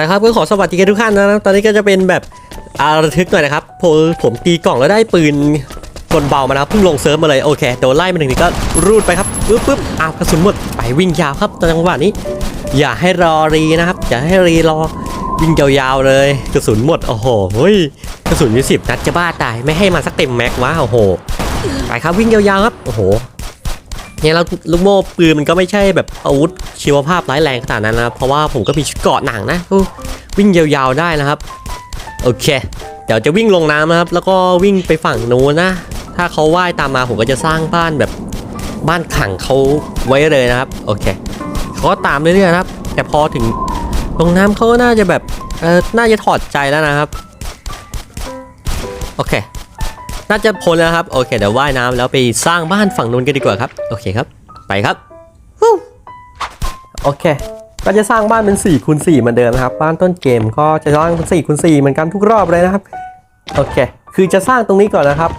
ละครับก็ขอสวัสดีกันทุกท่านนะครับตอนนี้ก็จะเป็นแบบอาระทึกหน่อยนะครับผมผมตีกล่องแล้วได้ปืนกลเบามานะเพิ่งลงเซิร์ฟมาเลยโอเคโดนไล่มาหนึ่งทีก็รูดไปครับปึ๊บปึ๊บอ้าวกระสุนหมดไปวิ่งยาวครับตอนจังหวะนี้ อย่าให้รอรีนะครับอย่าให้รีรอวิ่งยาวๆเลยกระสุนหมดโอ้โหเฮ้ยกระสุนยี่สิบนัดจะบ้าตายไม่ให้มาสักเต็มแม็กวะโอ้โหไปครับวิ่งยาวๆครับโอ้โห เนี่ยแล้วลูกโม่ปืนมันก็ไม่ใช่แบบอาวุธชีวภาพร้ายแรงขนาดนั้นนะเพราะว่าผมก็มีชุดเกาะหนังนะวิ่งยาวๆได้นะครับ โอเค เดี๋ยวจะวิ่งลงน้ำนะครับ แล้วก็วิ่งไปฝั่งโน้นนะ ถ้าเขาว่ายตามมาผมก็จะสร้างบ้านแบบบ้านขังเขาไว้เลยนะครับ โอเคเขาก็ตามเรื่อยๆนะครับ แต่พอถึงลงน้ำเขาก็น่าจะแบบเออน่าจะถอดใจแล้วนะครับ โอเค น่าจะพ้นแล้วครับ โอเคเดี๋ยวว่ายน้ำแล้วไปสร้างบ้านฝั่งนู้นกันดีกว่าครับ โอเคครับ ไปครับโอเค ก็จะสร้างบ้านเป็น4คูณ4เหมือนเดิมนะครับ บ้านต้นเกมก็จะสร้างเป็น4คูณ4เหมือนกันทุกรอบเลยนะครับ โอเค คือจะสร้างตรงนี้ก่อนนะครับ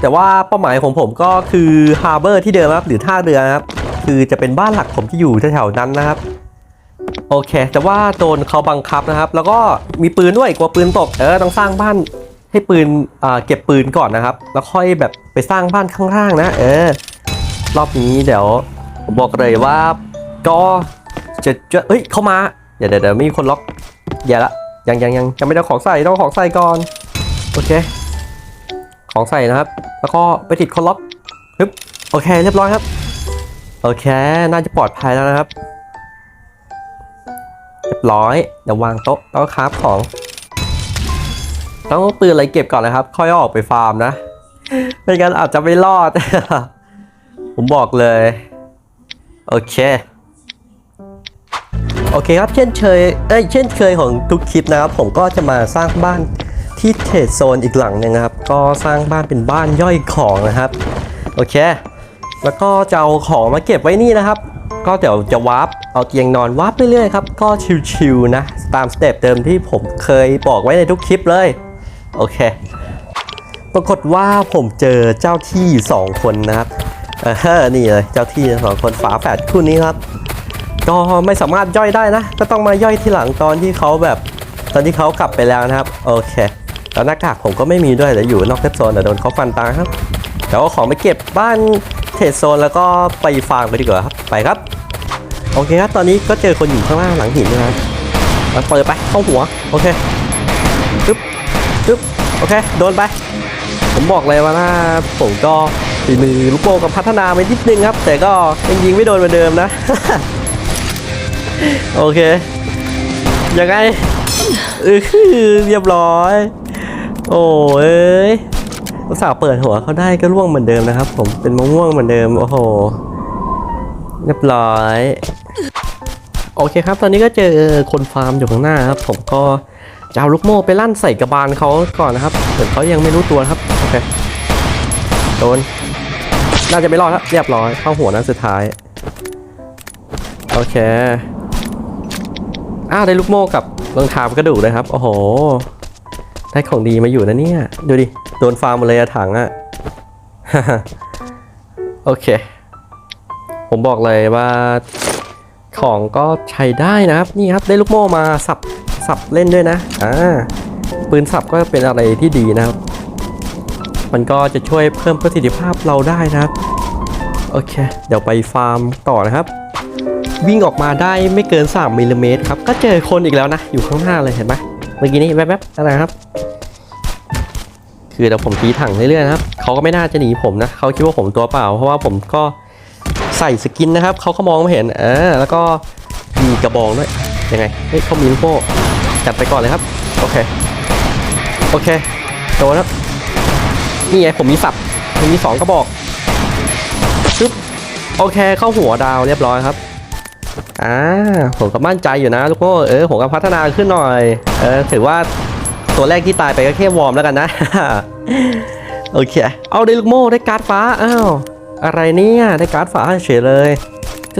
แต่ว่าเป้าหมายของผมก็คือฮาร์เบอร์ที่เดิมครับ หรือท่าเรือนะครับ คือจะเป็นบ้านหลักผมที่อยู่แถวๆนั้นนะครับโอเค แต่ว่าโดนเขาบังคับนะครับ แล้วก็มีปืนด้วยกลัวปืนตก เออ ต้องสร้างบ้าน ให้ปืนอ่าเก็บปืนก่อนนะครับ แล้วค่อยแบบไปสร้างบ้านข้างล่างนะ เออ รอบนี้เดี๋ยวผมบอกเลยว่าก็จะจะเอ้ยเข้ามาเดี๋ยวเดี๋ยวเดี๋ยวมีคนล็อกอย่าละยังยังยังยังไม่ได้ของใส่ต้องของใส่ก่อนโอเค ของใส่นะครับ แล้วก็ไปติดคนล็อกฮึบโอเค เรียบร้อยครับโอเค น่าจะปลอดภัยแล้วนะครับ เรียบร้อยเดี๋ยววางโต๊ะแล้วก็คราฟของ ต้องเอาปืนอะไรเก็บก่อนนะครับ ค่อยเอาออกไปฟาร์มนะไม่งั้นอาจจะไม่รอด ผมบอกเลย โอเค โอเคครับ เช่นเคยเอ้ยเช่นเคยของทุกคลิปนะครับ ผมก็จะมาสร้างบ้านที่เทรดโซนอีกหลังหนึงนะครับ ก็สร้างบ้านเป็นบ้านย่อยของนะครับ โอเค แล้วก็จะเอาของมาเก็บไว้นี่นะครับ ก็เดี๋ยวจะวาร์ปเอาเตียงนอนวาร์ปเรื่อยๆครับ ก็ชิวๆนะ ตามสเต็ปเดิมที่ผมเคยบอกไว้ในทุกคลิปเลย โอเค ปรากฏว่าผมเจอเจ้าที่ 2 คนนะครับเออนี่เลยเจ้าที่สองคนฝาแฝดคู่นี้ครับ ก็ไม่สามารถย่อยได้นะ ก็ต้องมาย่อยที่หลังตอนที่เขาแบบ ตอนที่เขากลับไปแล้วนะครับ โอเค แล้วหน้ากากผมก็ไม่มีด้วยเดี๋ยวอยู่นอกเซฟโซนเดี๋ยวโดนเขาฟันตาครับเดี๋ยวเอาของไปเก็บบ้านเทรดโซนแล้วก็ไปฟาร์มไปดีกว่าครับ ไปครับ โอเคครับ ตอนนี้ก็เจอคนอยู่ข้างล่างหลังหินนะครับเปิดไปเข้าหัว โอเคปึ๊บ ปึ๊บโอเคโดนไป ผมบอกเลยว่าน้าผมก็ฝีมือลูกโป่งกับพัฒนาไปนิดนึงครับ แต่ก็ยังยิงไม่โดนเหมือนเดิมนะ โอเคยังไงเออเรียบร้อย โอ้เอ้ยสาห์เปิดหัวเขาได้ก็ร่วงเหมือนเดิมนะครับ ผมเป็นมะม่วงเหมือนเดิมโอ้โหเรียบร้อย โอเคครับ ตอนนี้ก็เจอคนฟาร์มอยู่ข้างหน้าครับ ผมก็ จะเอาลูกโม่ไปลั่นใส่กระบาลเขาก่อนนะครับเหมือนเขายังไม่รู้ตัวครับโอเคโดนน่าจะไม่รอดครับเรียบร้อยเข้าหัวนัดสุดท้ายโอเคอ้าวได้ลูกโม่กับรองเท้ากระดูกเลยครับโอ้โหได้ของดีมาอยู่นะเนี่ยดูดิโดนฟาร์มมดเลยอะถังอะโอเค ผมบอกเลยว่าของก็ใช้ได้นะครับ นี่ครับได้ลูกโม่มาสับ สับเล่นด้วยนะอ่าปืนสับก็เป็นอะไรที่ดีนะครับ มันก็จะช่วยเพิ่มประสิทธิภาพเราได้นะครับ โอเค เดี๋ยวไปฟาร์มต่อนะครับ วิ่งออกมาได้ไม่เกิน 3มิลลิเมตรครับ ก็เจอคนอีกแล้วนะ อยู่ข้างหน้าเลยเห็นไหมเมื่อกี้นี้แวบๆอะไรครับ คือเดี๋ยวผมทีถังเรื่อยๆนะครับเขาก็ไม่น่าจะหนีผมนะเขาคิดว่าผมตัวเปล่า เพราะว่าผมก็ใส่สกินนะครับเขาก็มองไม่เห็นเออแล้วก็มีกระบองด้วย ยังไง เฮ้ยเขามีลูกโป้จัดไปก่อนเลยครับ โอเค โอเค โดนครับ นี่ไงผมมีสับผมมีสองกระบอกปึ๊บโอเค เข้าหัวดาวเรียบร้อยครับ อ่า ผมก็มั่นใจอยู่นะลูกโม่เออ ผมก็พัฒนาขึ้นหน่อย เออ ถือว่าตัวแรกที่ตายไปก็แค่วอร์มแล้วกันนะ โอเค เอาได้ลูกโม่ได้การ์ดฟ้า อ้าว อะไรเนี่ย ได้การ์ดฟ้าเฉยเลย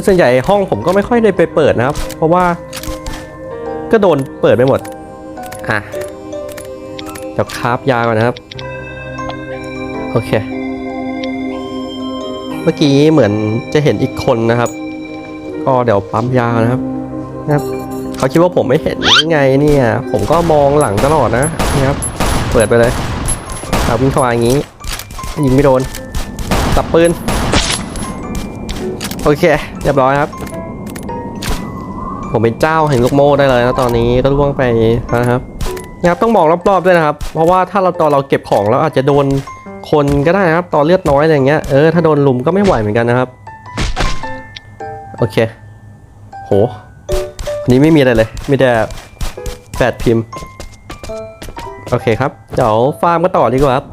ส่วนใหญ่ห้องผมก็ไม่ค่อยได้ไปเปิดนะครับ เพราะว่า ก็โดนเปิดไปหมด อะเดี๋ยวคราฟยาก่อนนะครับ โอเค เมื่อกี้เหมือนจะเห็นอีกคนนะครับ ก็เดี๋ยวปั๊มยานะครับนะครับเขาคิดว่าผมไม่เห็นหรือไงเนี่ย ผมก็มองหลังตลอดนะนี่ครับ เปิดไปเลยเอาวิ่งเข้ามาอย่างนี้ ยิงไม่โดนตับปืน โอเค เรียบร้อยครับ ผมเป็นเจ้าแห่งลูกโม่ได้เลยนะตอนนี้ก็ล่วงไปนะครับนะครับต้องมองรอบๆด้วยนะครับ เพราะว่าถ้าเราตอนเราเก็บของแล้วอาจจะโดนคนก็ได้นะครับ ตอนเลือดน้อยอะไรเงี้ยเออถ้าโดนลุมก็ไม่ไหวเหมือนกันนะครับ โอเค โหวันนี้ไม่มีอะไรเลยมีแต่แปดพิมพ์โอเคครับเดี๋ยวฟาร์มก็ต่อดีกว่าครับ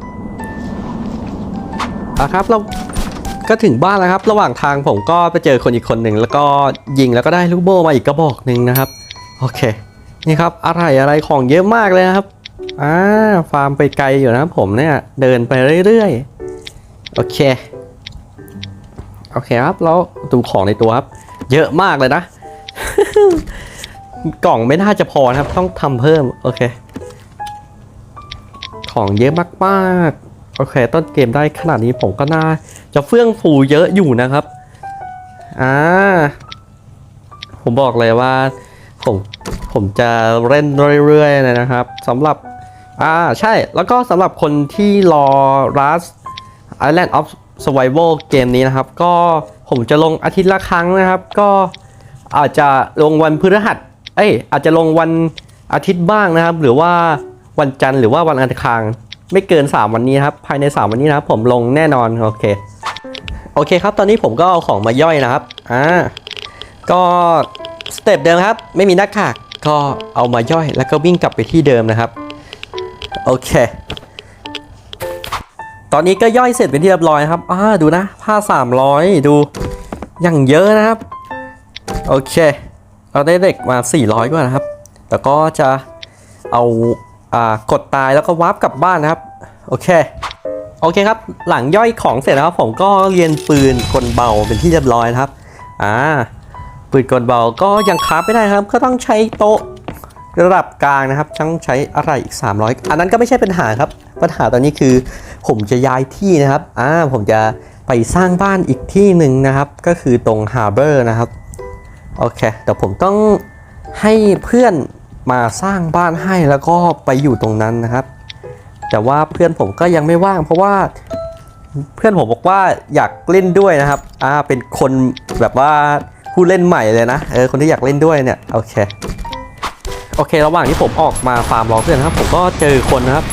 อะครับเรา ก็ถึงบ้านแล้วครับ ระหว่างทางผมก็ไปเจอคนอีกคนหนึ่งแล้วก็ยิงแล้วก็ได้ลูกโมมาอีกกระบอกหนึ่งนะครับ โอเค นี่ครับอะไรอะไรของเยอะมากเลยนะครับอ่าฟาร์มไปไกลอยู่นะผมเนี่ยเดินไปเรื่อยๆ โอเค โอเคครับแล้วดูของในตัวครับ เยอะมากเลยนะ กล่องไม่น่าจะพอนะครับ ต้องทำเพิ่ม โอเค ของเยอะมากๆ โอเค ต้นเกมได้ขนาดนี้ผมก็น่า จะเฟื่องฟูเยอะอยู่นะครับ อ่า ผมบอกเลยว่า ผมผมจะเล่นเรื่อยๆเลยนะครับสำหรับ อ่า ใช่ แล้วก็สำหรับคนที่รอ Rust Island of Survival เกมนี้นะครับ ก็ผมจะลงอาทิตย์ละครั้งนะครับ ก็อาจจะลงวันพฤหัส เอ้ย อาจจะลงวันอาทิตย์บ้างนะครับ หรือว่าวันจันทร์หรือว่าวันอังคารไม่เกิน 3 วันนี้ครับ ภายใน 3 วันนี้นะครับ ผมลงแน่นอน โอเค โอเคครับ ตอนนี้ผมก็เอาของมาย่อยนะครับ อ่า ก็สเต็ปเดิมครับ ไม่มีหน้ากากก็เอามาย่อย แล้วก็วิ่งกลับไปที่เดิมนะครับ โอเค ตอนนี้ก็ย่อยเสร็จเป็นที่เรียบร้อยครับ อ่า ดูนะ ผ้า 300 ดู อย่างเยอะนะครับ โอเค เราได้เด็กมา 400กว่านะครับแล้วก็จะเอา อ่า กดตายแล้วก็วาร์ปกลับบ้านนะครับ โอเค โอเคครับ หลังย่อยของเสร็จแล้วครับผมก็เรียนปืนกลเบาเป็นที่เรียบร้อยนะครับอ่าปืนกลเบาก็ยังคราฟไม่ได้ครับ ก็ต้องใช้โต๊ะระดับกลางนะครับต้องใช้อะไรอีก 300 อันนั้นก็ไม่ใช่ปัญหาครับ ปัญหาตอนนี้คือ ผมจะย้ายที่นะครับอ่าผมจะไปสร้างบ้านอีกที่หนึ่งนะครับ ก็คือตรงฮาร์เบอร์นะครับโอเคเดี๋ยวผมต้องให้เพื่อนมาสร้างบ้านให้แล้วก็ไปอยู่ตรงนั้นนะครับ แต่ว่าเพื่อนผมก็ยังไม่ว่าง เพราะว่าเพื่อนผมบอกว่าอยากเล่นด้วยนะครับอ่าเป็นคนแบบว่าผู้เล่นใหม่เลยนะเออคนที่อยากเล่นด้วยเนี่ยโอเคโอเค ระหว่างที่ผมออกมาฟาร์มรอเพื่อนนะครับ ผมก็เจอคนนะครับ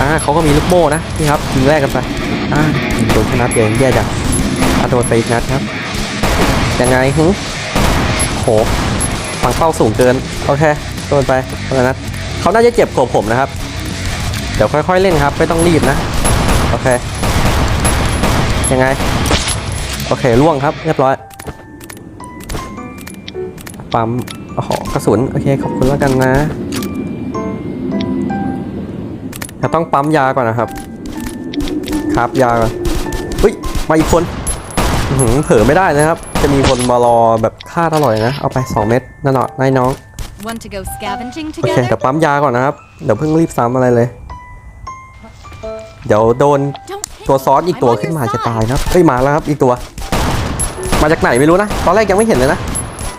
อ่าเขาก็มีลูกโม่นะนี่ครับยิงแรกกันไปอ่าโดนแค่นัดเดียวแย่จังอ่าโดนไปอีกนัดครับยังไงฮึโหฟังเป้าสูงเกินโอเคโดนไปคนนัดเขาน่าจะเจ็บกว่าผมนะครับ เดี๋ยวค่อยๆเล่นครับ ไม่ต้องรีบนะ โอเค ยังไง โอเคล่วงครับเรียบร้อยปั๊มโอ้โหกระสุน โอเค ขอบคุณแล้วกันนะจะต้องปั๊มยาก่อนนะครับ ครับยาก่อนเฮ้ย มาอีกคนอื้อหือเผลอไม่ได้นะครับ จะมีคนมารอแบบฆ่าตลอดเลยนะ เอาไป 2 เม็ดนั่นหน่อยนายน้อง Want to go scavenging โอเค together? เดี๋ยวปั๊มยาก่อนนะครับ เดี๋ยวเพิ่งรีบซ้ำอะไรเลย เดี๋ยวโดนตัวซอสอีกตัวขึ้นมาจะตายนะเฮ้ยมาแล้วครับอีกตัว มาจากไหนไม่รู้นะ ตอนแรกยังไม่เห็นเลยนะ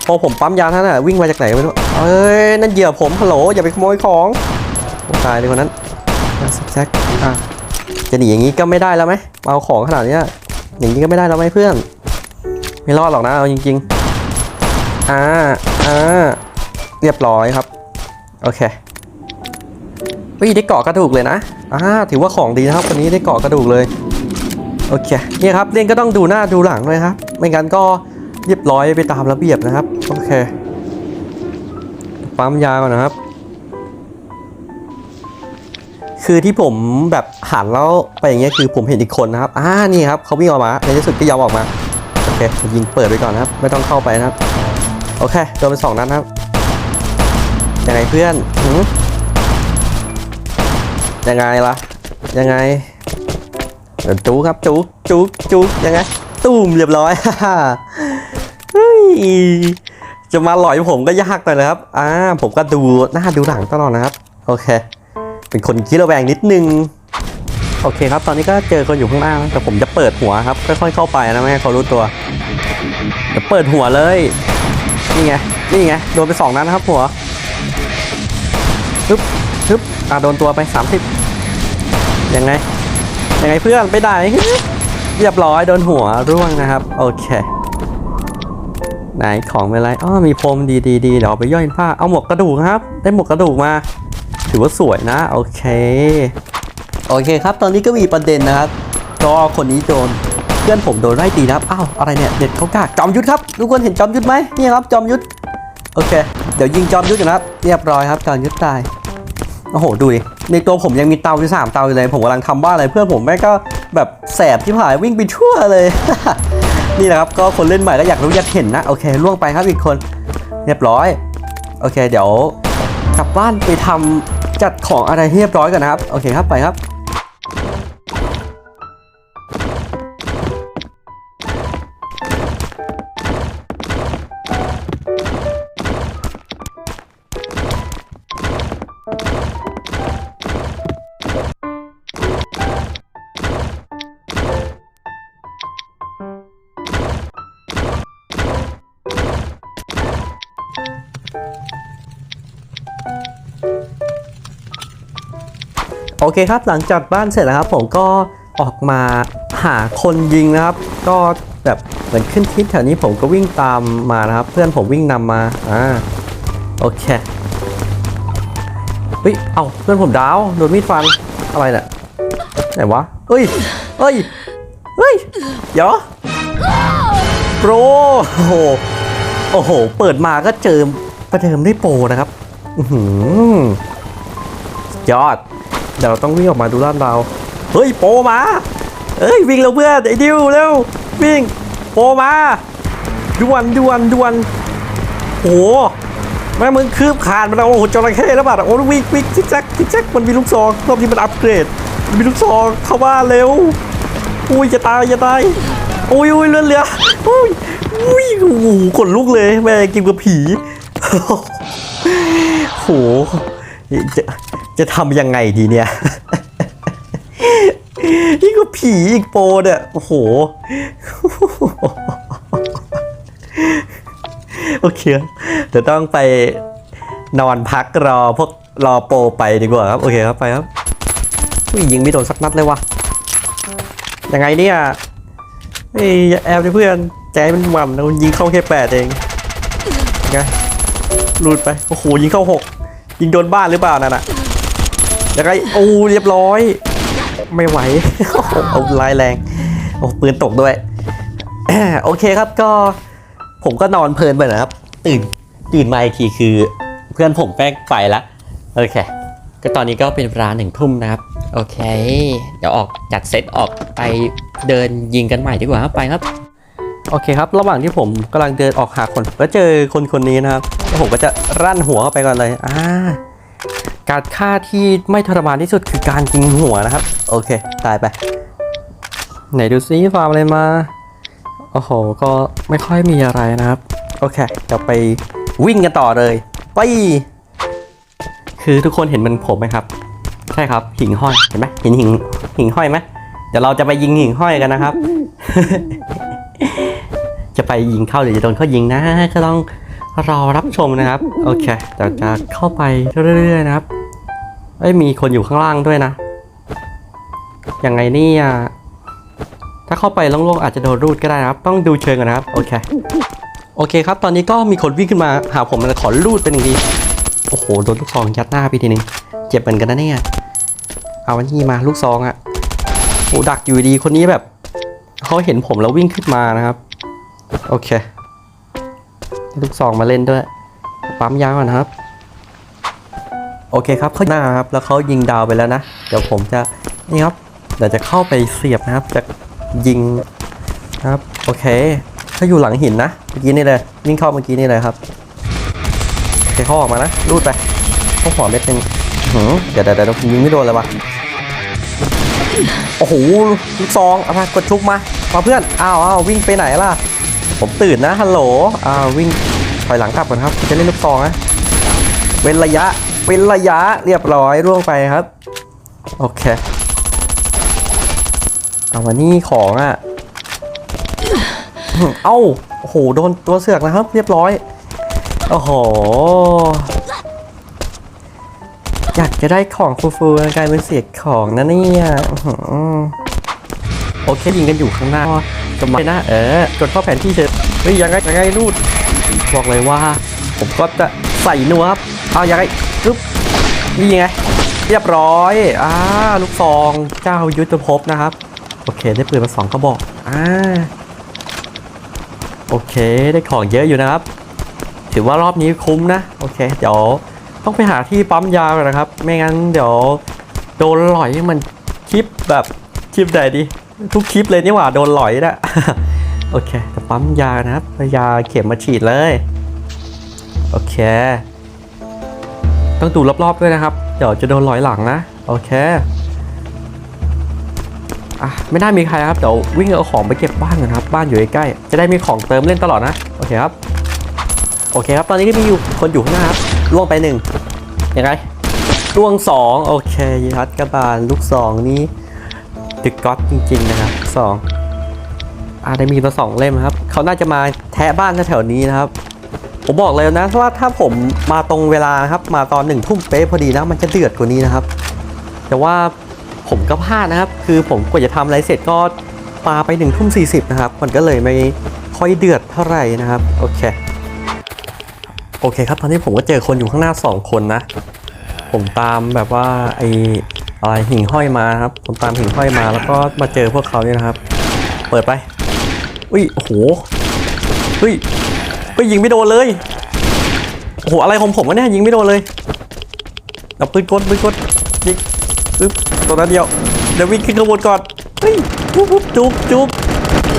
พอผมปั๊มยาท่านน่ะวิ่งมาจากไหนไม่รู้เอ้ยนั่นเหยื่อผมฮัลโหลอย่าไปขโมยของตายเลยคนนั้นอะซิกแซกอะจะหนีอย่างนี้ก็ไม่ได้แล้วไหมเอาของขนาดเนี้ยอย่างนี้ก็ไม่ได้แล้วไหมเพื่อน ไม่รอดหรอกนะเอาจริงๆอ่าอ่าเรียบร้อยครับ โอเคเฮ้ยได้เกาะกระดูกเลยนะ อ่าถือว่าของดีนะครับคนนี้ได้เกาะกระดูกเลยโอเคเนี่ยครับเล่นก็ต้องดูหน้าดูหลังเลยครับ ไม่งั้นก็เรียบร้อยไปตามระเบียบนะครับโอเคปั๊มยาก่อนนะครับ คือที่ผมแบบหันแล้วไปอย่างเงี้ยคือผมเห็นอีกคนนะครับอ่านี่ครับเขาวิ่งออกมาในที่สุดก็ยอมออกมาโอเคยิงเปิดไปก่อนนะครับ ไม่ต้องเข้าไปนะครับ โอเคโดนไปสองนัดนะครับยังไงเพื่อนหืม ยังไงล่ะ ยังไงเดี๋ยวจูครับจูจูจูยังไงตูมเรียบร้อยเฮ้ยจะมาหลอยผมก็ยากหน่อยนะครับอ่าผมก็ดูหน้าดูหลังตลอดนะครับ โอเค เป็นคนขี้ระแวงนิดนึง โอเคครับ ตอนนี้ก็เจอคนอยู่ข้างหน้านะแต่ผมจะเปิดหัวครับ ค่อยๆเข้าไปนะไม่เขารู้ตัว จะเปิดหัวเลย นี่ไง นี่ไง โดนไปสองนัดนะครับหัวฮึบฮึบ อะโดนตัวไป 30 ยังไง ยังไงเพื่อนไปไหนเรียบร้อยโดนหัวร่วงนะครับ โอเค ไหนของเป็นไรอ๋อมีพรมดีดีดีเดี๋ยวไปย่อยผ้าเอาหมวกกระดูกครับ ได้หมวกกระดูกมา ถือว่าสวยนะ โอเค โอเคครับ ตอนนี้ก็มีประเด็นนะครับ ก็คนนี้โดนเพื่อนผมโดนไล่ตีนะครับ อ้าว อะไรเนี่ย เด็ดเขากากจอมยุทธครับ ทุกคนเห็นจอมยุทธไหมนี่ครับ จอมยุทธ โอเค เดี๋ยวยิงจอมยุทธกันนะครับ เรียบร้อยครับ จอมยุทธตาย โอ้โหดูดิในตัวผมยังมีเตาที่สามเตาอยู่เลยผมกำลังทำบ้านอะไรเพื่อนผมแม่ก็แบบแสบที่ผายวิ่งไปทั่วเลย นี่นะครับก็คนเล่นใหม่ก็อยากรู้อยากเห็นนะโอเคล่วงไปครับอีกคนเรียบร้อย โอเค เดี๋ยวกลับบ้านไปทำจัดของอะไรเรียบร้อยกันนะครับ โอเคครับไปครับ เคครับหลังจากบ้านเสร็จแล้วครับ ผมก็ออกมาหาคนยิงนะครับ ก็แบบเหมือนขึ้นทิศแถวนี้ผมก็วิ่งตามมานะครับ เพื่อนผมวิ่งนำมาอ่าโอเคเฮ้ยเอ้าเพื่อนผมดาวโดนมีดฟันอะไรเนี่ยไหนวะเฮ้ยเฮ้ยเฮ้ยเดี๋ยวโปรโอ้โหโอ้โห เปิดมาก็เจอประเดิมด้โปรนะครับ อือหือยอด เดี๋ยวเราต้องวิ่งออกมาดูลาดเราเฮ้ยโปมาเอ้ยวิ่งเร็วเพื่อนไอ้ดิวเร็ววิ่งโปมาด่วนด่วนด่วนโอ้โหแม่มึงคืบขาดมันเอาโอ้โหจระเข้แล้วบัดโอ้วิ่งวิ่งซิกแซกซิกแซกมันมีลูกซองรอบนี้มันอัปเกรดมันมีลูกซองเข้าบ้านเร็วอุ้ยจะตายจะตายอุ้ยอุ้ยเลือดเรืออุ้ยอุ้ยโอ้โหขนลุกเลยแม่กินกับผีโห จะจะทำยังไงดีเนี่ยนี่ก็ผีอีกโปรเนี่ยโอ้โห โอเคเดี๋ยวต้องไปนอนพักรอพวกรอโปรไปดีกว่าครับ โอเคครับไปครับอุ้ยยิงไม่โดนสักนัดเลยวะยังไงเนี่ยเฮ้ยแอบเพื่อนใจมันหมันนะมันยิงเข้าแค่แปดเองไงรูดไป โอ้โหยิงเข้าหก ยิงโดนบ้านหรือเปล่านั่นน่ะยังไงโอ้เรียบร้อย ไม่ไหวเอาลายแรงโอ้ปืนตกด้วยโอเคครับก็ผมก็นอนเพลินไปนะครับ ตื่นตื่นมาอีกทีคือเพื่อนผมแป้งไปละโอเค ก็ตอนนี้ก็เป็นเวลาหนึ่งทุ่มนะครับ โอเค เดี๋ยวออกจัดเซตออกไปเดินยิงกันใหม่ดีกว่าครับไปครับ โอเคครับ ระหว่างที่ผมกำลังเดินออกหาคนก็เจอคนคนนี้นะครับ ผมก็จะรั่นหัวเข้าไปก่อนเลยอ่าการฆ่าที่ไม่ทรมานที่สุดคือการยิงหัวนะครับ โอเค ตายไป ไหนดูซิฟาร์มอะไรมา โอ้โห ก็ไม่ค่อยมีอะไรนะครับ โอเคเดี๋ยวไปวิ่งกันต่อเลย ไป คือทุกคนเห็นมันผมไหมครับ ใช่ครับ หิ่งห้อย เห็นไหมเห็นหิ่งหิ่งห้อยไหมเดี๋ยวเราจะไปยิงหิ่งห้อยกันนะครับ จะไปยิงเข้าหรือจะโดนเขายิงนะก็ต้อง รอรับชมนะครับ โอเคเดี๋ยวจะเข้าไปเรื่อยๆนะครับเอ้ยมีคนอยู่ข้างล่างด้วยนะ ยังไงเนี่ยถ้าเข้าไปโล่งๆอาจจะโดนรูดก็ได้นะครับ ต้องดูเชิงกันนะครับ โอเค โอเคครับ ตอนนี้ก็มีคนวิ่งขึ้นมาหาผมมันขอรูดเป็นหนึ่งทีโอ้โห โดนลูกซองยัดหน้าไปทีนึง เจ็บเหมือนกันนะเนี่ย เอาวันนี้มาลูกซองอะโอ้ดักอยู่ดีคนนี้แบบ เขาเห็นผมแล้ววิ่งขึ้นมานะครับ โอเค ลูกซองมาเล่นด้วย ปั๊มยางก่อนะครับ โอเคครับเขาหน้าครับ แล้วเขายิงดาวไปแล้วนะ เดี๋ยวผมจะนี่ครับเดี๋ยวจะเข้าไปเสียบนะครับ จะยิงครับ โอเคเขาอยู่หลังหินนะ เมื่อกี้นี่เลย วิ่งเข้าเมื่อกี้นี่เลยครับโอเคเขาออกมานะ รูดไปเขาหัวเม็ดหนึงหือเดี๋ยวเดี๋ยวเดี๋ยวยิงไม่โดนเลยวะโอ้โหลูกซองเอามากดชุกมา มาเพื่อน อ้าวอ้าววิ่งไปไหนล่ะ ผมตื่นนะฮัลโหลอ้าววิ่งถอยหลังกลับก่อนครับจะเล่นลูกซองนะเว้นระยะเว้นระยะเรียบร้อยร่วงไปครับโอเคเอาวันนี้ของอะเอ้าโอ้โหโดนตัวเสือกนะครับ เรียบร้อยโอ้โหอยากจะได้ของฟูๆกลายเป็นเสียของนะเนี่ยโอเคยิงกันอยู่ข้างหน้าจะมานะเออกดเข้าแผนที่เฉย เฮ้ยยังไงยังไงรูดบอกเลยว่า ผมก็จะใส่นัวครับเอายังไงปึ๊บนี่ไง เรียบร้อยอ่าลูกซองเจ้ายุทธภพนะครับ โอเคได้ปืนมาสองกระบอกอ่าโอเคได้ของเยอะอยู่นะครับ ถือว่ารอบนี้คุ้มนะ โอเค เดี๋ยวต้องไปหาที่ปั๊มยาก่อนนะครับ ไม่งั้นเดี๋ยวโดนหลอยมันคลิปแบบคลิปใดดี ทุกคลิปเลยนี่หว่าโดนหลอยนะ โอเคจะปั๊มยานะครับยาเข็มมาฉีดเลย โอเค ต้องดูรอบๆด้วยนะครับ เดี๋ยวจะโดนลอยหลังนะ โอเคอะไม่น่ามีใครครับ เดี๋ยววิ่งเอาของไปเก็บบ้านก่อนครับ บ้านอยู่ใกล้ๆ จะได้มีของเติมเล่นตลอดนะ โอเคครับ โอเคครับ ตอนนี้ก็มีอยู่คนอยู่ข้างหน้าครับ ล่วงไปหนึ่งยังไงล่วงสองโอเคยัดกระบาลลูกสองนี่ตึกก๊อตจริงๆนะครับสอง อาได้มีตัวสองเล่มครับ เขาน่าจะมาแทะบ้านแถวๆนี้นะครับ ผมบอกเลยนะว่าถ้าผมมาตรงเวลานะครับ มาตอนหนึ่งทุ่มเป๊ะพอดีนะมันจะเดือดกว่านี้นะครับ แต่ว่าผมก็พลาดนะครับ คือผมกว่าจะทำอะไรเสร็จก็ปาไปหนึ่งทุ่มสี่สิบนะครับ มันก็เลยไม่ค่อยเดือดเท่าไหร่นะครับ โอเค โอเคครับ ตอนนี้ผมก็เจอคนอยู่ข้างหน้าสองคนนะ ผมตามแบบว่าไออะไรหิ่งห้อยมาครับ ผมตามหิ่งห้อยมาแล้วก็มาเจอพวกเขาเนี่ยนะครับ เปิดไป อุ้ย โอ้โห เฮ้ย เฮ้ยยิงไม่โดนเลย โอ้โห อะไรของผมวะเนี่ยยิงไม่โดนเลยเอาปืนกดปืนกดยิงปึ๊บตัวนั้นเดียว เดี๋ยววิ่งขึ้นข้างบนก่อน เฮ้ยปุ๊บปุ๊บจุ๊บจุ๊บ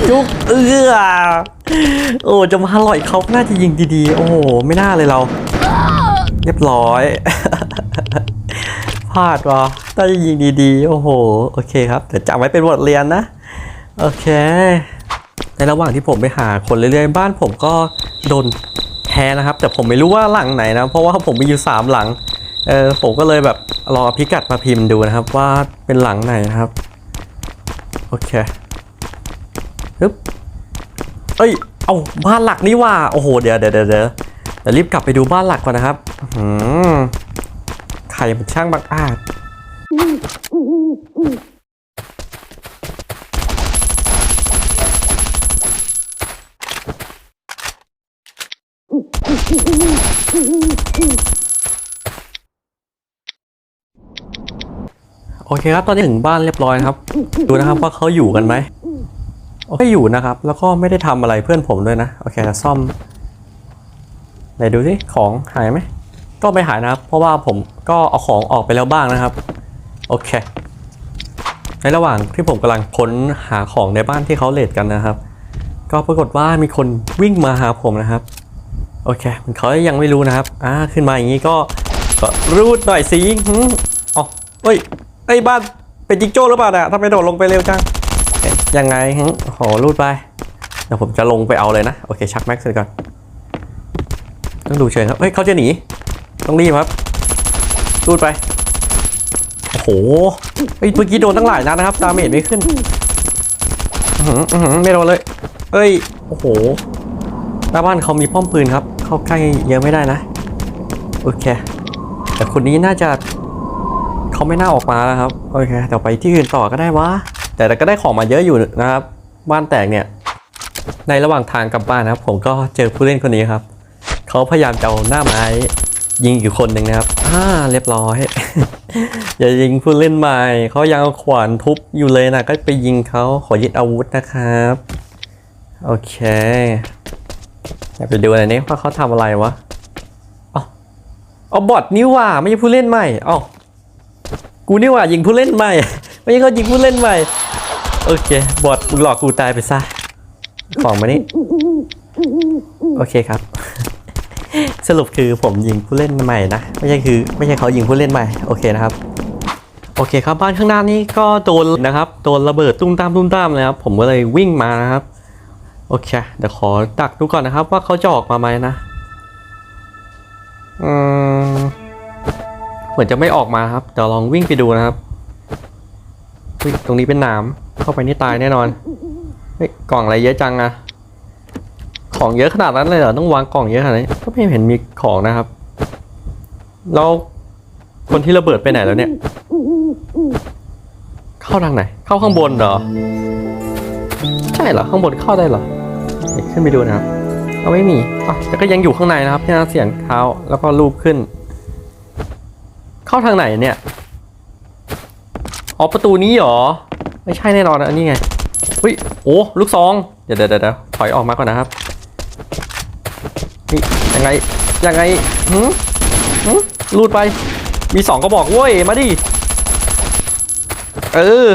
จุ๊บเออโอ้จะมาหล่อยเขาน่าจะยิงดีๆ โอ้โห ไม่น่าเลยเรา เรียบร้อยพลาดวะน่าจะยิงดีๆ โอ้โห โอเคครับ เดี๋ยวจำไว้เป็นบทเรียนนะ โอเค ในระหว่างที่ผมไปหาคนเรื่อยๆ บ้านผมก็โดนแพ้นะครับ แต่ผมไม่รู้ว่าหลังไหนนะ เพราะว่าผมมีอยู่สามหลัง เออผมก็เลยแบบรอพิกัดมาพิมพ์ดูนะครับว่าเป็นหลังไหนนะครับ โอเคฮึบเอ้ย เอาบ้านหลักนี่ว่า โอ้โหเดี๋ยวเดี๋ยวเดี๋ยวเดี๋ยวเดี๋ยวรีบกลับไปดูบ้านหลักก่อนนะครับอืมใครมันช่างบังอาจ โอเคครับ ตอนนี้ถึงบ้านเรียบร้อยนะครับ ดูนะครับว่าเขาอยู่กันไหมโอเคอยู่นะครับ แล้วก็ไม่ได้ทำอะไรเพื่อนผมด้วยนะ โอเคซ่อมไหนดูสิของหายไหม ก็ไม่หายนะครับ เพราะว่าผมก็เอาของออกไปแล้วบ้างนะครับ โอเค ในระหว่างที่ผมกำลังค้นหาของในบ้านที่เขาเลทกันนะครับ ก็ปรากฏว่ามีคนวิ่งมาหาผมนะครับ โอเคเขายังไม่รู้นะครับอ่าขึ้นมาอย่างนี้ก็ก็รูดหน่อยสิหืมอ๋อเฮ้ยไอ้บ้านเป็นจิงโจ้หรือเปล่าเนี่ยทำไมโดดลงไปเร็วจังยังไงหืมโหรูดไปเดี๋ยวผมจะลงไปเอาเลยนะโอเคชักแม็กซ์เลยก่อนต้องดูเชิงครับเฮ้ยเขาจะหนีต้องรีบครับรูดไปโอ้โหเฮ้เมื่อกี้โดนตั้งหลายนัดนะครับดาเมจไม่ขึ้นอื้อหืออื้อหือไม่โดนเลยเอ้ยโอ้โหหน้าบ้านเขามีป้อมปืนครับ เข้าใกล้เยอะไม่ได้นะ โอเค แต่คนนี้น่าจะเขาไม่น่าออกมาแล้วครับ โอเคเดี๋ยวไปที่อื่นต่อก็ได้วะ แต่ก็ได้ของมาเยอะอยู่นะครับ บ้านแตกเนี่ย ในระหว่างทางกลับบ้านนะครับ ผมก็เจอผู้เล่นคนนี้ครับ เขาพยายามจะเอาหน้าไม้ยิงอยู่คนหนึ่งนะครับ อ่า เรียบร้อย อย่ายิงผู้เล่นใหม่ เขายังเอาขวานทุบอยู่เลยนะ ก็ไปยิงเขาขอยึดอาวุธนะครับ โอเค อยากไปดูหน่อยนี้ว่าเขาทำอะไรวะเอาเอาบอทนี่ว่าไม่ใช่ผู้เล่นใหม่เอากูนี่ว่ายิงผู้เล่นใหม่ ไม่ใช่เขายิงผู้เล่นใหม่ โอเค บอทมึงหลอกกูตายไปซะของมานี่โอเคครับ สรุปคือผมยิงผู้เล่นใหม่นะ ไม่ใช่คือไม่ใช่เขายิงผู้เล่นใหม่ โอเคนะครับ โอเคครับบ้านข้างหน้านี้ก็โดนนะครับ โดนระเบิดตุ้มตามตุ้มตามเลยครับ ผมก็เลยวิ่งมานะครับ โอเค เดี๋ยวขอดักดูก่อนนะครับ ว่าเขาจะออกมาไหมนะ อืม เหมือนจะไม่ออกมาครับ เดี๋ยวลองวิ่งไปดูนะครับอุ๊ยตรงนี้เป็นนามเข้าไปนี่ตายแน่นอน เฮ้ย กล่องอะไรเยอะจังอะของเยอะขนาดนั้นเลยเหรอ ต้องวางกล่องเยอะขนาดนี้ ก็ไม่เห็นมีของนะครับ แล้วคนที่ระเบิดไปไหนแล้วเนี่ย เข้าทางไหน เข้าข้างบนเหรอ ใช่เหรอข้างบนเข้าได้เหรอขึ้นไปดูนะครับเอาไม่มีอะแต่ก็ยังอยู่ข้างในนะครับเนี่ยเสียงเท้าแล้วก็รูปขึ้น เข้าทางไหนเนี่ยอ๋อประตูนี้เหรอ ไม่ใช่แน่นอนนะนนี้ไงเฮ้ยโอ้ลูกซองเดี๋ยวเดี๋ยวเดี๋ยวถอยออกมาก่อนนะครับนี่ยังไงยังไงหืมหืมรูดไป มีสองก็บอกเว้ยมาดิเออ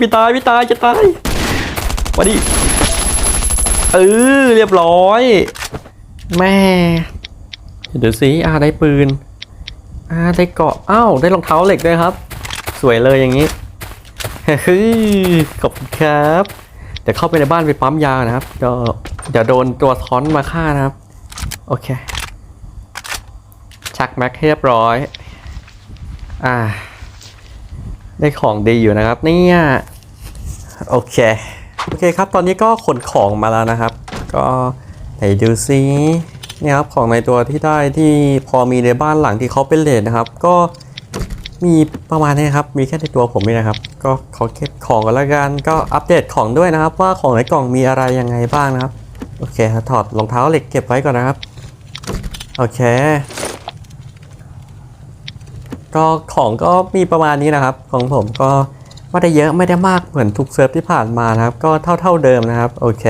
พี่ตายพี่ตายจะตาย มาดิเออเรียบร้อย แม่ เดี๋ยวสิอาได้ปืนอาได้เกาะอ้าวได้รองเท้าเหล็กด้วยครับ สวยเลยอย่างนี้เฮ้ยขอบคุณครับเดี๋ยวเข้าไปในบ้านไปปั๊มยานะครับเดี๋ยวเดี๋ยวโดนตัวท้อนมาฆ่านะครับ โอเค ชักแม็กเรียบร้อย อ่า ได้ของดีอยู่นะครับเนี่ยโอเค โอเคครับ ตอนนี้ก็ขนของมาแล้วนะครับ ก็ไหนดูซิเนี่ยครับของในตัวที่ได้ที่พอมีในบ้านหลังที่เขาเป็นเลนนะครับ ก็มีประมาณนี้ครับ มีแค่ในตัวผมนี่นะครับ ก็ขอเก็บของกันล้วกัน ก็อัปเดตของด้วยนะครับ ว่าของในกล่องมีอะไรยังไงบ้างนะครับ โอเคถอดรองเท้าเหล็กเก็บไว้ก่อนนะครับ โอเค ก็ของก็มีประมาณนี้นะครับ ของผมก็ ไม่ได้เยอะไม่ได้มากเหมือนทุกเซิร์ฟที่ผ่านมานะครับ ก็เท่าเท่าๆเดิมนะครับ โอเค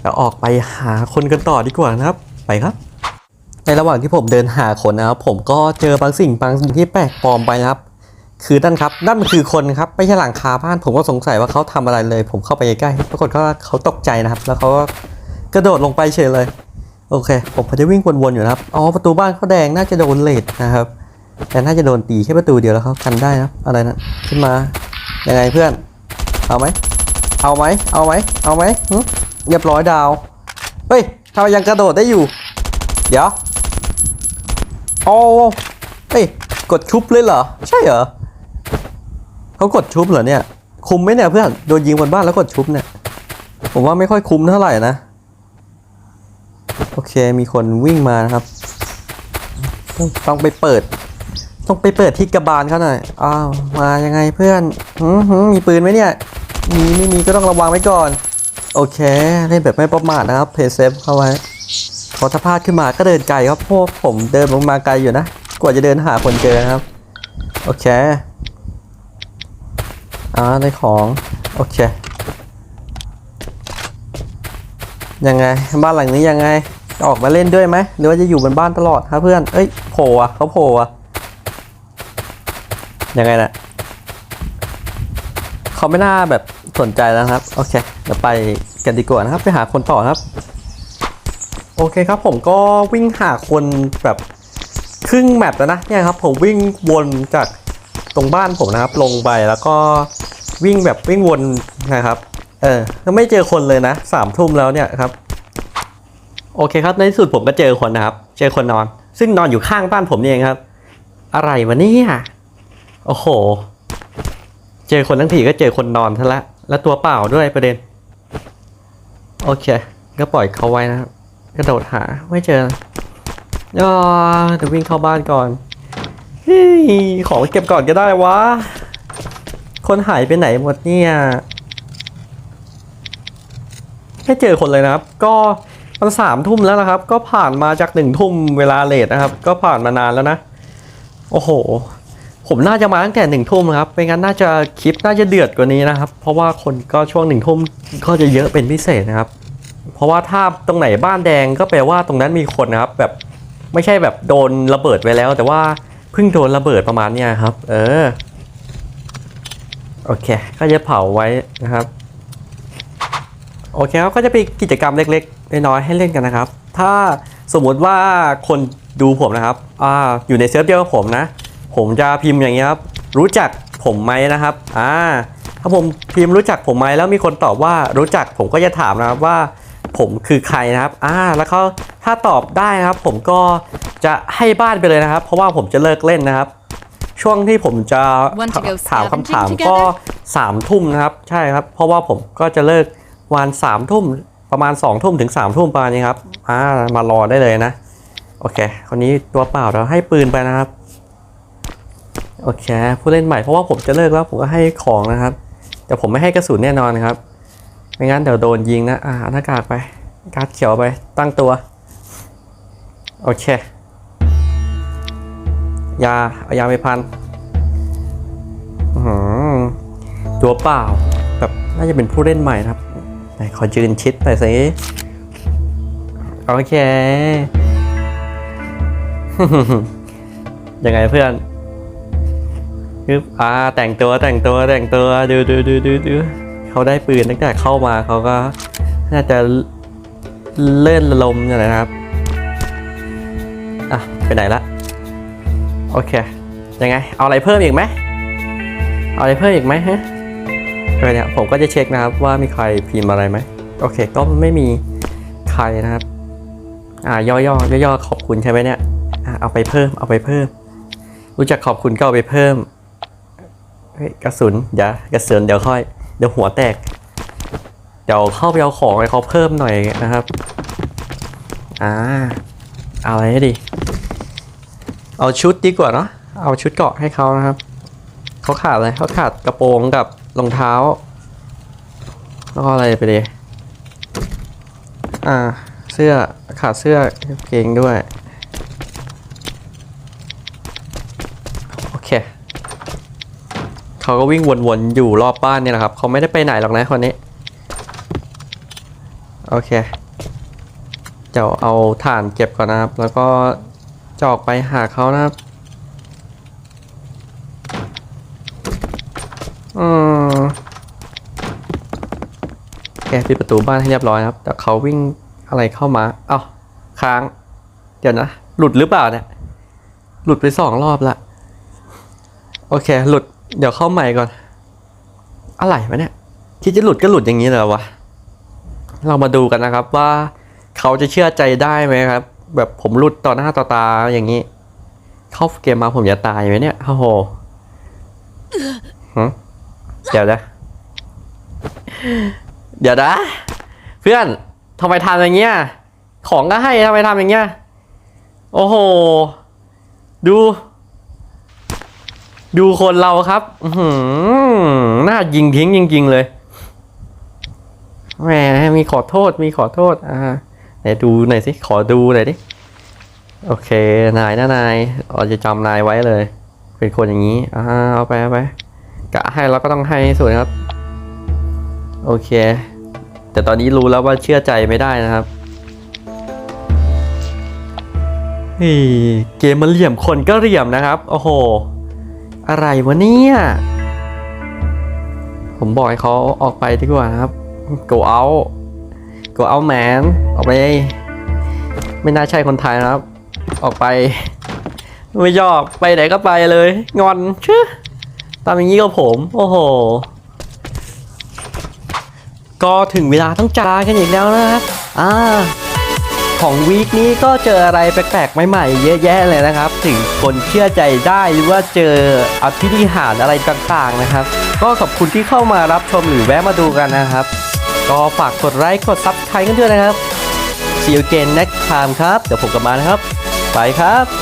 เดี๋ยวออกไปหาคนกันต่อดีกว่านะครับ ไปครับ ในระหว่างที่ผมเดินหาคนนะครับ ผมก็เจอบางสิ่งบางสิ่งที่แปลกปลอมไปนะครับ คือนั่นครับนั่นมันคือคนครับไม่ใช่หลังคาบ้าน ผมก็สงสัยว่าเขาทำอะไรเลย ผมเข้าไปใกล้ปรากฏว่าเขาตกใจนะครับ แล้วเขาก็กระโดดลงไปเฉยเลย โอเค ผมพอจะวิ่งวนๆอยู่นะครับอ๋อประตูบ้านเขาแดงน่าจะโดนเลดนะครับ แต่น่าจะโดนตีแค่ประตูเดียวแล้วเขากันได้นะอะไรนะขึ้นมายังไงเพื่อน เอาไหมเอาไหมเอาไหมเอาไหมหเรียบร้อยดาวเฮ้ยทำไมยังกระโดดได้อยู่ เดี๋ยวโอ้เฮ้ยกดชุบเลยเหรอ ใช่เหรอเขากดชุบเหรอเนี่ย คุมไหมเนี่ยเพื่อนโดนยิงบนบ้านแล้วกดชุบเนี่ย ผมว่าไม่ค่อยคุ้มเท่าไหร่นะโอเคมีคนวิ่งมานะครับ ต้องไปเปิด ต้องไปเปิดที่กระบาลเขาหน่อย อ้าว มายังไงเพื่อนหืมหืมมีปืนไหมเนี่ย มีไม่มีก็ต้องระวังไว้ก่อน โอเค เล่นแบบไม่ประมาทนะครับ เพย์เซฟเข้าไว้ พอถ้าพลาดขึ้นมาก็เดินไกลครับพราะผมเดินลงมาไกลอยู่นะ กว่าจะเดินหาคนเจอนะครับ โอเค อ่าได้ของ โอเค ยังไง บ้านหลังนี้ยังไง ออกมาเล่นด้วยไหม หรือว่าจะอยู่บนบ้านตลอดครับเพื่อน เอ้ย โผล่อะเขาโผล่อะ ยังไงนะเขาไม่น่าแบบสนใจแล้วครับ โอเค เดี๋ยวไปกันดีกว่านะครับ ไปหาคนต่อครับ โอเคครับผมก็วิ่งหาคนแบบครึ่งแมปแล้วนะเนี่ยครับผมวิ่งวนจากตรงบ้านผมนะครับ ลงไปแล้วก็วิ่งแบบวิ่งวนนะครับ เออก็ไม่เจอคนเลยนะสามทุ่มแล้วเนี่ยครับ โอเคครับในที่สุดผมก็เจอคนนะครับ เจอคนนอน ซึ่งนอนอยู่ข้างบ้านผมนี่เองครับ อะไรวะเนี่ย โอ้โห เจอคนทั้งทีก็เจอคนนอนซะละแล้วตัวเปล่าด้วยประเด็น โอเค ก็ปล่อยเขาไว้นะครับกระโดดหาไม่เจออ๋อเดี๋ยววิ่งเข้าบ้านก่อนของเก็บก่อนก็ได้วะ คนหายไปไหนหมดเนี่ยไม่เจอคนเลยนะครับ ก็มันสามทุ่มแล้วนะครับ ก็ผ่านมาจากหนึ่งทุ่มเวลาเลทนะครับ ก็ผ่านมานานแล้วนะ โอ้โห ผมน่าจะมาตั้งแต่หนึ่งทุ่มนะครับไม่งั้นน่าจะคลิปน่าจะเดือดกว่านี้นะครับ เพราะว่าคนก็ช่วงหนึ่งทุ่มก็จะเยอะเป็นพิเศษนะครับ เพราะว่าถ้าตรงไหนบ้านแดงก็แปลว่าตรงนั้นมีคนนะครับ แบบไม่ใช่แบบโดนระเบิดไปแล้ว แต่ว่าเพิ่งโดนระเบิดประมาณเนี้ยครับ เออโอเค ก็จะเผาไว้นะครับ โอเคครับก็จะเป็นกิจกรรมเล็กๆน้อยๆให้เล่นกันนะครับ ถ้าสมมติว่าคนดูผมนะครับ อ่า อยู่ในเซิร์ฟเดียวกับผมนะ ผมจะพิมพ์อย่างนี้ครับ รู้จักผมไหมนะครับ อ่า ถ้าผมพิมพ์รู้จักผมไหมแล้วมีคนตอบว่ารู้จักผมก็จะถามนะครับว่า ผมคือใครนะครับ อ่า แล้วเขาถ้าตอบได้นะครับ ผมก็จะให้บ้านไปเลยนะครับ เพราะว่าผมจะเลิกเล่นนะครับ ช่วงที่ผมจะ Want to go ถามคำถาม scavenging ก็ together? สามทุ่มนะครับ ใช่ครับ เพราะว่าผมก็จะเลิกวันสามทุ่มประมาณ2องทุ่มถึง3ามทุ่มประมาณนี้ครับ อ่ามารอได้เลยนะ โอเค คนนี้ตัวเปล่าเราให้ปืนไปนะครับ โอเคผู้เล่นใหม่เพราะว่าผมจะเลิกแล้วผมก็ให้ของนะครับ แต่ผมไม่ให้กระสุนแน่นอนนครับ ไม่งั้นเดี๋ยวโดนยิงนะ อ่าหน้ากากไปการ์ดเขียวไปตั้งตัว โอเค ยาเอายาไปพันหัวเปล่าแบบน่าจะเป็นผู้เล่นใหม่ครับไหนขอยืนชิดหน่อยสิโอเคยังไงเพื่อน ฮึบอ่าแต่งตัวแต่งตัวแต่งตัวดูดูดูดูดูเขาได้ปืนตั้งแต่เข้ามาเขาก็น่าจะเล่นลมเนี่ยนะครับ อะ ไปไหนละโอเค ยังไง เอาอะไรเพิ่มอีกไหมเอาอะไรเพิ่มอีกไหมฮะเออเนี่ยผมก็จะเช็คนะครับว่ามีใครพิมพ์อะไรไหมโอเค ก็ไม่มีใครนะครับ อ่าย่อย่อย่อย่อขอบคุณใช่ไหมเนี่ยอะเอาไปเพิ่มเอาไปเพิ่ม รู้จักขอบคุณก็เอาไปเพิ่ม ฮ้ยกระสุนเดี๋ยวกระสุนเดี๋ยวค่อย เดี๋ยวหัวแตก เดี๋ยวเข้าไปเอาของให้เขาเพิ่มหน่อยนะครับ อ่า เอาอะไรให้ดี เอาชุดดีกว่าเนาะ เอาชุดเกาะให้เขานะครับ เขาขาดอะไรเขาขาดกระโปรงกับรองเท้า แล้วก็อะไรไปดี อ่า เสื้อขาดเสื้อกางเกงด้วย โอเค เขาก็วิ่งวนๆอยู่รอบบ้านเนี่ยแหละครับ เขาไม่ได้ไปไหนหรอกนะคนนี้ โอเคเดี๋ยวเอาถ่านเก็บก่อนนะครับ แล้วก็จะออกไปหาเขานะครับอืมแกปิดประตูบ้านให้เรียบร้อยนะครับ แต่เขาวิ่งอะไรเข้ามา เอ้า ค้าง เดี๋ยวนะ หลุดหรือเปล่าเนี่ย หลุดไปสองรอบละ โอเค หลุด เดี๋ยวเข้าใหม่ก่อน อะไรวะเนี่ยคิดจะหลุดก็หลุดอย่างนี้เลยวะ เรามาดูกันนะครับว่าเขาจะเชื่อใจได้ไหมครับ แบบผมหลุดต่อหน้าต่อตาอย่างนี้ เข้าเกมมาผมจะตายไหมเนี่ยโอ้โหเดี๋ยวนะเดี๋ยวนะ เพื่อนทำไมทำอย่างเงี้ย ของก็ให้ทำไมทำอย่างเงี้ย โอ้โห ดู ดูคนเราครับอือหือน่ายิงทิ้งจริงๆเลยแหมมีขอโทษมีขอโทษ อ่าไหนดูหน่อยสิ ขอดูหน่อยดิ โอเคนายนะนายเราจะจำนายไว้เลย เป็นคนอย่างนี้ อ่า เอาไปเอาไปกะให้แล้วก็ต้องให้สุดครับ โอเค แต่ตอนนี้รู้แล้วว่าเชื่อใจไม่ได้นะครับเฮ้เกมมันเหลี่ยมคนก็เหลี่ยมนะครับ โอ้โห อะไรวะเนี่ย ผมบอกให้เขาออกไปดีกว่าครับ go out go out man ออกไป ไม่น่าใช่คนไทยนะครับ ออกไป ไม่ยอบไปไหนก็ไปเลย งอนเชื่อตามอย่างนี้ก็ผม โอ้โห ก็ถึงเวลาต้องจากันอีกแล้วนะครับอ่า ของวีคนี้ก็เจออะไรแปลกๆใหม่ๆเยอะแยะเลยนะครับ ถึงคนเชื่อใจได้หรือว่าเจออภินิหารอะไรต่างๆนะครับ ก็ขอบคุณที่เข้ามารับชมหรือแวะมาดูกันนะครับ ก็ฝากกดไลค์กดซับสไครต์กันด้วยนะครับ See you again next time ครับ เดี๋ยวผมกลับมานะครับ ไปครับ